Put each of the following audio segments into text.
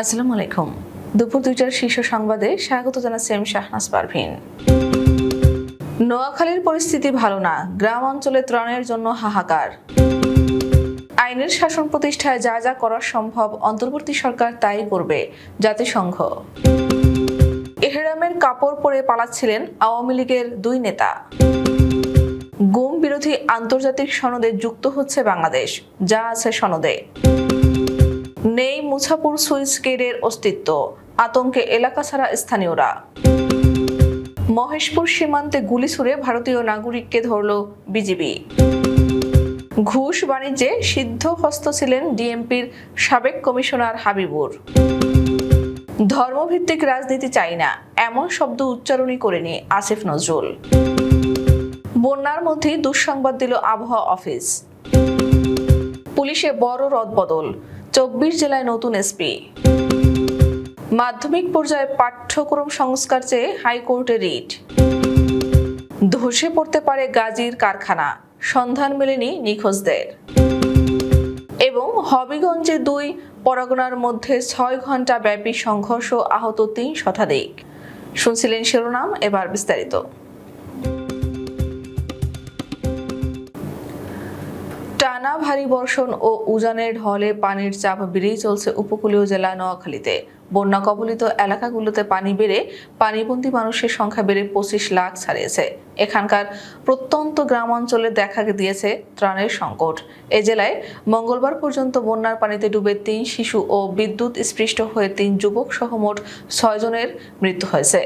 আসসালামু আলাইকুম দুপুর দুইটার শীর্ষ সংবাদে স্বাগত জানাচ্ছি আমি শাহনাজ পারভিন। নোয়াখালীর পরিস্থিতি ভালো না, গ্রাম অঞ্চলে ত্রাণের জন্য হাহাকার। আইনের শাসন প্রতিষ্ঠায় যা যা করা সম্ভব, অন্তর্বর্তী সরকার তাই করবে, জাতিসংঘ। এহরামের কাপড় পরে পালাচ্ছিলেন আওয়ামী লীগের দুই নেতা। গুম বিরোধী আন্তর্জাতিক সনদে যুক্ত হচ্ছে বাংলাদেশ, যা আছে সনদে। নেই মুছাপুর সুইচ গেটের অস্তিত্ব। আতঙ্কে এলাকা ছাড়া স্থানীয়রা। মহেশপুর সীমান্তে গুলি ছুড়ে ভারতীয় নাগরিককে ধরল বিজিবি। ঘুষ বাণিজ্যে সিদ্ধ হস্ত ছিলেন ডিএমপির সাবেক কমিশনার হাবিবুর। ধর্মভিত্তিক রাজনীতি চাই না, এমন শব্দ উচ্চারণই করেনি আসিফ নজরুল। বন্যার মধ্যেই দুঃসংবাদ দিল আবহাওয়া অফিস। পুলিশে বড় রদবদল চব্বিশ জেলায় নতুন এসপি। মাধ্যমিক পর্যায়ে পাঠ্যক্রম সংস্কার চেয়ে হাইকোর্টে রিট। ধসে পড়তে পারে গাজীর কারখানা, সন্ধান মেলেনি নিখোঁজদের। এবং হবিগঞ্জে দুই, পরগনার মধ্যে ছয় ঘণ্টা ব্যাপী সংঘর্ষ আহত তিন শতাধিক। শুনছিলেন শিরোনাম, এবার বিস্তারিত। টানা ভারী বর্ষণ ও উজানের ঢলে পানির চাপ বেড়েই চলছে উপকূলীয় জেলা নোয়াখালীতে। বন্যা কবলিত এলাকাগুলোতে পানি বেড়ে পানিবন্দী মানুষের সংখ্যা বেড়ে পঁচিশ লাখ ছাড়িয়েছে। এখানকার প্রত্যন্ত গ্রাম অঞ্চলে দেখা দিয়েছে ত্রাণের সংকট। এ জেলায় মঙ্গলবার পর্যন্ত বন্যার পানিতে ডুবে তিন শিশু ও বিদ্যুৎ স্পৃষ্ট হয়ে তিন যুবক সহ মোট ছয়জনের মৃত্যু হয়েছে।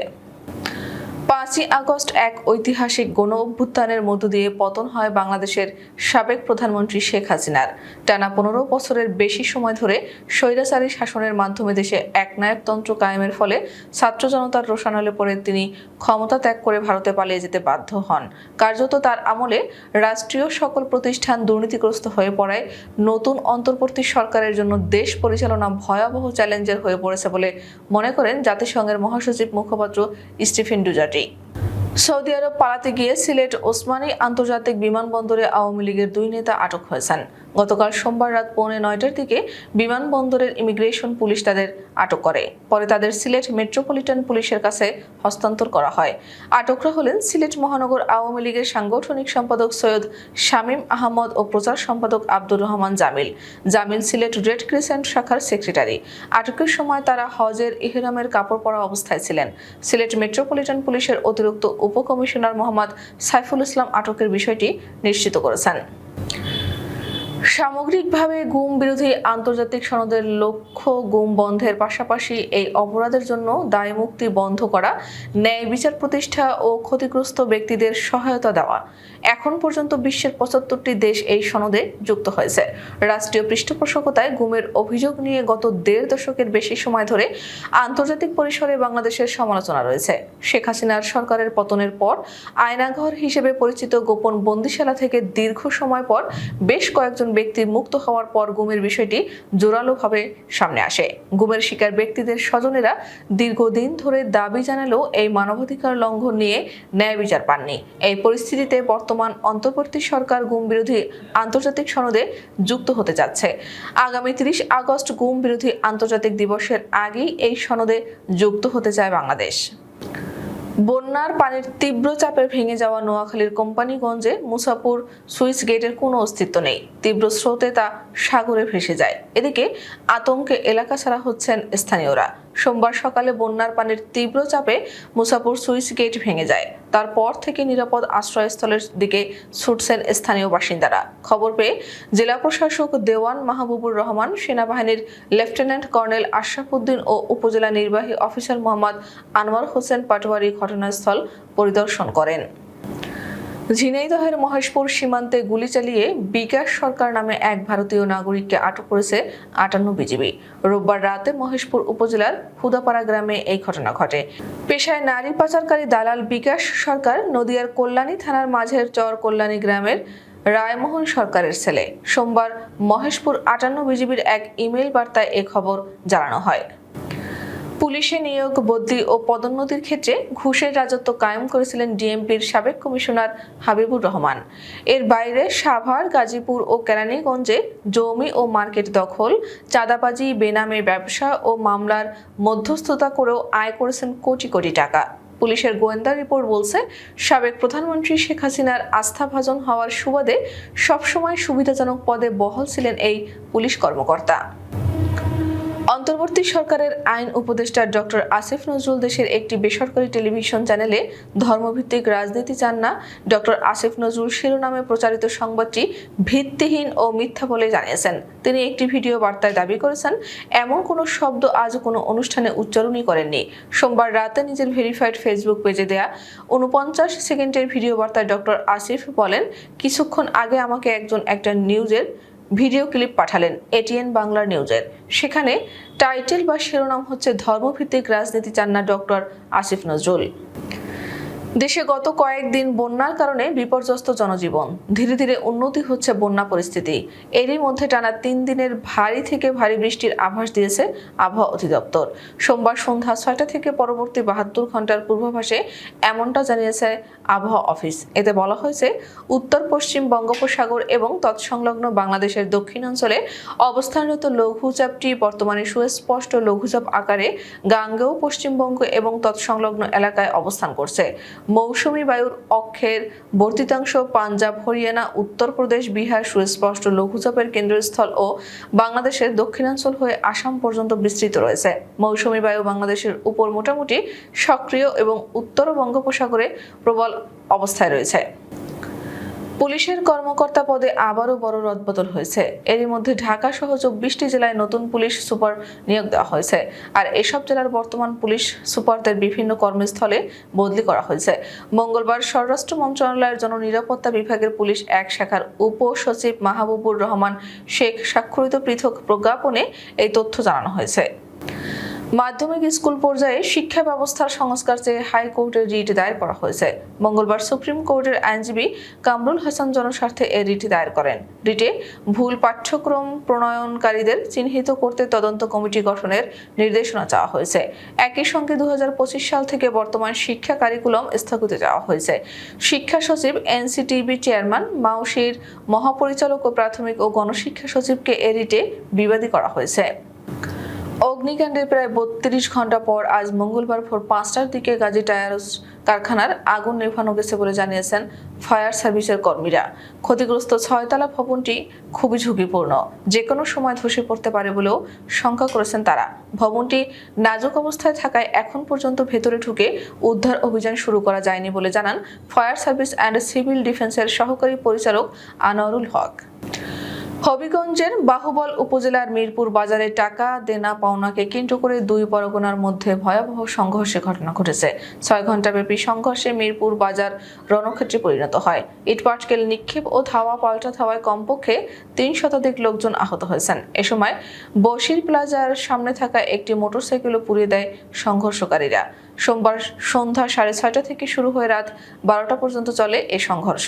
পাঁচই আগস্ট এক ঐতিহাসিক গণ অভ্যুত্থানের মধ্য দিয়ে পতন হয় বাংলাদেশের সাবেক প্রধানমন্ত্রী শেখ হাসিনার। টানা পনেরো বছরের বেশি সময় ধরে স্বৈরাচারী শাসনের মাধ্যমে দেশে একনায়কতন্ত্র কায়েমের ফলে ছাত্র জনতার রোষানলে পড়ে তিনি ক্ষমতা ত্যাগ করে ভারতে পালিয়ে যেতে বাধ্য হন। কার্যত তার আমলে রাষ্ট্রীয় সকল প্রতিষ্ঠান দুর্নীতিগ্রস্ত হয়ে পড়ায় নতুন অন্তর্বর্তী সরকারের জন্য দেশ পরিচালনা ভয়াবহ চ্যালেঞ্জের হয়ে পড়েছে বলে মনে করেন জাতিসংঘের মহাসচিব মুখপাত্র Stephen Dujarric sempre. Saudi Arabia পালাতে গিয়ে সিলেট ওসমানী আন্তর্জাতিক বিমানবন্দরে আওয়ামী লীগের দুই নেতা আটক হয়েছেন। গতকাল সোমবার রাত পৌনে নয়টার দিকে বিমানবন্দরের ইমিগ্রেশন পুলিশ তাদের আটক করে। পরে তাদের সিলেট মেট্রোপলিটন পুলিশের কাছে হস্তান্তর করা হয়। আটকরা হলেন সিলেট মহানগর আওয়ামী লীগের সাংগঠনিক সম্পাদক সৈয়দ শামীম আহমদ ও প্রচার সম্পাদক আব্দুর রহমান জামিল। জামিল সিলেট রেড ক্রিসেন্ট শাখার সেক্রেটারি। আটকের সময় তারা হজের ইহরামের কাপড় পরা অবস্থায় ছিলেন। সিলেট মেট্রোপলিটন পুলিশের অতিরিক্ত উপকমিশনার মোহাম্মদ সাইফুল ইসলাম আটকের বিষয়টি নিশ্চিত করেছেন। সামগ্রিকভাবে গুম বিরোধী আন্তর্জাতিক সনদের লক্ষ্য গুম বন্ধের পাশাপাশি এই অপরাধের জন্য দায়মুক্তি বন্ধ করা, ন্যায় বিচার প্রতিষ্ঠা ও ক্ষতিগ্রস্ত ব্যক্তিদের সহায়তা দেওয়া। এখন পর্যন্ত বিশ্বের পঁচাত্তরটি দেশ এই সনদে যুক্ত হয়েছে। রাষ্ট্রীয় পৃষ্ঠপোষকতায় গুমের অভিযোগ নিয়ে গত দেড় দশকের বেশি সময় ধরে আন্তর্জাতিক পরিসরে বাংলাদেশের সমালোচনা রয়েছে। শেখ হাসিনার সরকারের পতনের পর আয়নাঘর হিসেবে পরিচিত গোপন বন্দিশালা থেকে দীর্ঘ সময় পর বেশ কয়েকজন ব্যক্তি মুক্ত হওয়ার পর গুমের বিষয়টি জোরালোভাবে সামনে আসে। গুমের শিকার ব্যক্তিদের স্বজনেরা দীর্ঘদিন ধরে দাবি জানালেও এই মানবাধিকার লঙ্ঘন নিয়ে ন্যায় বিচার পাননি। এই পরিস্থিতিতে বর্তমান অন্তর্বর্তী সরকার গুম বিরোধী আন্তর্জাতিক সনদে যুক্ত হতে যাচ্ছে। আগামী তিরিশ আগস্ট গুম বিরোধী আন্তর্জাতিক দিবসের আগেই এই সনদে যুক্ত হতে চায় বাংলাদেশ। বন্যার পানির তীব্র চাপে ভেঙে যাওয়া নোয়াখালীর কোম্পানিগঞ্জে মুসাপুর সুইচ গেটের কোনো অস্তিত্ব নেই। তীব্র স্রোতে তা সাগরে ভেসে যায়। এদিকে আতঙ্কে এলাকা ছাড়া হচ্ছেন স্থানীয়রা। সোমবার সকালে বন্যার পানির তীব্র চাপে মুসাপুর সুইচ গেট ভেঙে যায়। তারপর থেকে নিরাপদ আশ্রয়স্থলের দিকে ছুটছেন স্থানীয় বাসিন্দারা। খবর পেয়ে জেলা প্রশাসক দেওয়ান মাহবুবুর রহমান, সেনাবাহিনীর লেফটেন্যান্ট কর্নেল আশরাফুদ্দিন ও উপজেলা নির্বাহী অফিসার মোহাম্মদ আনোয়ার হোসেন পাটোয়ারি ঘটনাস্থল পরিদর্শন করেন। ঝিনাইদহের মহেশপুর সীমান্তে গুলি চালিয়ে বিকাশ সরকার নামে এক ভারতীয় নাগরিককে আটক করেছে আটান্ন বিজিবি। রোববার রাতে মহেশপুর উপজেলার হুদাপাড়া গ্রামে এই ঘটনা ঘটে। পেশায় নারী পাচারকারী দালাল বিকাশ সরকার নদিয়ার কল্যাণী থানার মাঝের চর কল্যাণী গ্রামের রায়মোহন সরকারের ছেলে। সোমবার মহেশপুর আটান্ন বিজিবির এক ইমেল বার্তায় এ খবর জানানো হয়। পুলিশে নিয়োগ, বদলি ও পদোন্নতির ক্ষেত্রে ঘুষের রাজত্ব কায়েম করেছিলেন ডিএমপির সাবেক কমিশনার হাবিবুর রহমান। এর বাইরে সাভার, গাজীপুর ও কেরানীগঞ্জে জমি ও মার্কেট দখল, চাঁদাবাজি বেনামে ব্যবসা ও মামলার মধ্যস্থতা করেও আয় করেছেন কোটি কোটি টাকা। পুলিশের গোয়েন্দা রিপোর্ট বলছে, সাবেক প্রধানমন্ত্রী শেখ হাসিনার আস্থাভাজন হওয়ার সুবাদে সবসময় সুবিধাজনক পদে বহাল ছিলেন এই পুলিশ কর্মকর্তা। অন্তর্বর্তী সরকারের আইন উপদেষ্টা ডক্টর আসিফ নজরুল দেশের একটি বেসরকারি টেলিভিশন চ্যানেলে ধর্মভিত্তিক রাজনীতি চান না। ডক্টর আসিফ নজরুল শিরোনামে প্রচারিত সংবাদটি ভিত্তিহীন ও মিথ্যা বলে জানিয়েছেন। তিনি একটি ভিডিও বার্তায় দাবি করেছেন, এমন কোনো শব্দ আজ কোনো অনুষ্ঠানে উচ্চারণই করেননি। সোমবার রাতে নিজের ভেরিফাইড ফেসবুক পেজে দেয়া উনপঞ্চাশ সেকেন্ডের ভিডিও বার্তায় ডক্টর আসিফ বলেন, কিছুক্ষণ আগে আমাকে একজন একটা নিউজের ভিডিও ক্লিপ পাঠালেন এটিএন বাংলার নিউজের। সেখানে টাইটেল বা শিরোনাম হচ্ছে ধর্মভিত্তিক রাজনীতি চান না ডক্টর আসিফ নজরুল। দেশে গত কয়েকদিন বন্যার কারণে বিপর্যস্ত জনজীবন। ধীরে ধীরে উন্নতি হচ্ছে বন্যা পরিস্থিতি। এরই মধ্যে টানা তিন দিনের ভারী থেকে ভারী বৃষ্টির আভাস দিয়েছে আবহাওয়া অধিদপ্তর। সোমবার সন্ধ্যা ছয়টা থেকে পরবর্তী বাহাত্তর ঘণ্টার পূর্বাভাসে এমনটা জানিয়েছে আবহাওয়া অফিস। এতে বলা হয়েছে, উত্তর, পশ্চিম বঙ্গোপসাগর এবং তৎসংলগ্ন বাংলাদেশের দক্ষিণাঞ্চলে অবস্থানরত লঘুচাপটি বর্তমানে সুস্পষ্ট লঘুচাপ আকারে গাঙ্গেয় পশ্চিমবঙ্গ এবং তৎসংলগ্ন এলাকায় অবস্থান করছে। মৌসুমী বায়ুর অক্ষের বর্তিতাংশ পাঞ্জাব, হরিয়ানা, উত্তরপ্রদেশ, বিহার সুস্পষ্ট লঘুচাপের কেন্দ্রস্থল ও বাংলাদেশের দক্ষিণাঞ্চল হয়ে আসাম পর্যন্ত বিস্তৃত রয়েছে। মৌসুমি বায়ু বাংলাদেশের উপর মোটামুটি সক্রিয় এবং উত্তর বঙ্গোপসাগরে প্রবল অবস্থায় রয়েছে। পুলিশের কর্মকর্তা পদে আবারও বড় রদবদল হয়েছে। এরই মধ্যে ঢাকা সহ চব্বিশটি জেলায় নতুন পুলিশ সুপার নিয়োগ দেওয়া হয়েছে। আর এসব জেলার বর্তমান পুলিশ সুপারদের বিভিন্ন কর্মস্থলে বদলি করা হয়েছে। মঙ্গলবার স্বরাষ্ট্র মন্ত্রণালয়ের জননিরাপত্তা বিভাগের পুলিশ এক শাখার উপসচিব মাহবুবুর রহমান শেখ স্বাক্ষরিত পৃথক প্রজ্ঞাপনে এই তথ্য জানানো হয়েছে। মাধ্যমিক স্কুল পর্যায়ে শিক্ষা ব্যবস্থার সংস্কার চেয়ে হাইকোর্টে রিট দায়ের করা হয়েছে। মঙ্গলবার সুপ্রিম কোর্টের আইনজীবী কামরুল হাসান জনস্বার্থে এ রিট দায়ের করেন। রিটে ভুল পাঠ্যক্রম প্রণয়নকারীদের চিহ্নিত করতে তদন্ত কমিটি গঠনের নির্দেশনা চাওয়া হয়েছে। একই সঙ্গে দু হাজার পঁচিশ সাল থেকে বর্তমান শিক্ষা কারিকুলাম স্থগিত চাওয়া হয়েছে। শিক্ষা সচিব এনসিটিবি চেয়ারম্যান, মাউসির মহাপরিচালক ও প্রাথমিক ও গণশিক্ষা সচিবকে এ রিটে বিবাদী করা হয়েছে। অগ্নিকাণ্ডের প্রায় বত্রিশ ঘণ্টা পর আজ মঙ্গলবার ভোর পাঁচটার দিকে গাজী টায়ার্স কারখানার আগুন নেভানো গেছে বলে জানিয়েছেন ফায়ার সার্ভিসের কর্মীরা। ক্ষতিগ্রস্ত ছয়তলা ভবনটি খুবই ঝুঁকিপূর্ণ। যে কোনো সময় ধসে পড়তে পারে বলেও শঙ্কা করেছেন তারা। ভবনটি নাজুক অবস্থায় থাকায় এখন পর্যন্ত ভেতরে ঢুকে উদ্ধার অভিযান শুরু করা যায়নি বলে জানান ফায়ার সার্ভিস অ্যান্ড সিভিল ডিফেন্সের সহকারী পরিচালক আনোয়ারুল হক। হবিগঞ্জের বাহুবল উপজেলার মিরপুর বাজারে টাকা, দেনা, পাওনাকে কেন্দ্র করে দুই পরগনার মধ্যে ভয়াবহ সংঘর্ষের ঘটনা ঘটেছে। ছয় ঘন্টাব্যাপী সংঘর্ষে মিরপুর বাজার রণক্ষেত্রে পরিণত হয়। ইটপাটকেল নিক্ষেপ ও ধাওয়া পাল্টা ধাওয়ায় কমপক্ষে তিন শতাধিক লোকজন আহত হয়েছেন। এ সময় বশির প্লাজার সামনে থাকা একটি মোটরসাইকেলও পুড়িয়ে দেয় সংঘর্ষকারীরা। সোমবার সন্ধ্যা সাড়ে ছয়টা থেকে শুরু হয়ে রাত বারোটা পর্যন্ত চলে এ সংঘর্ষ।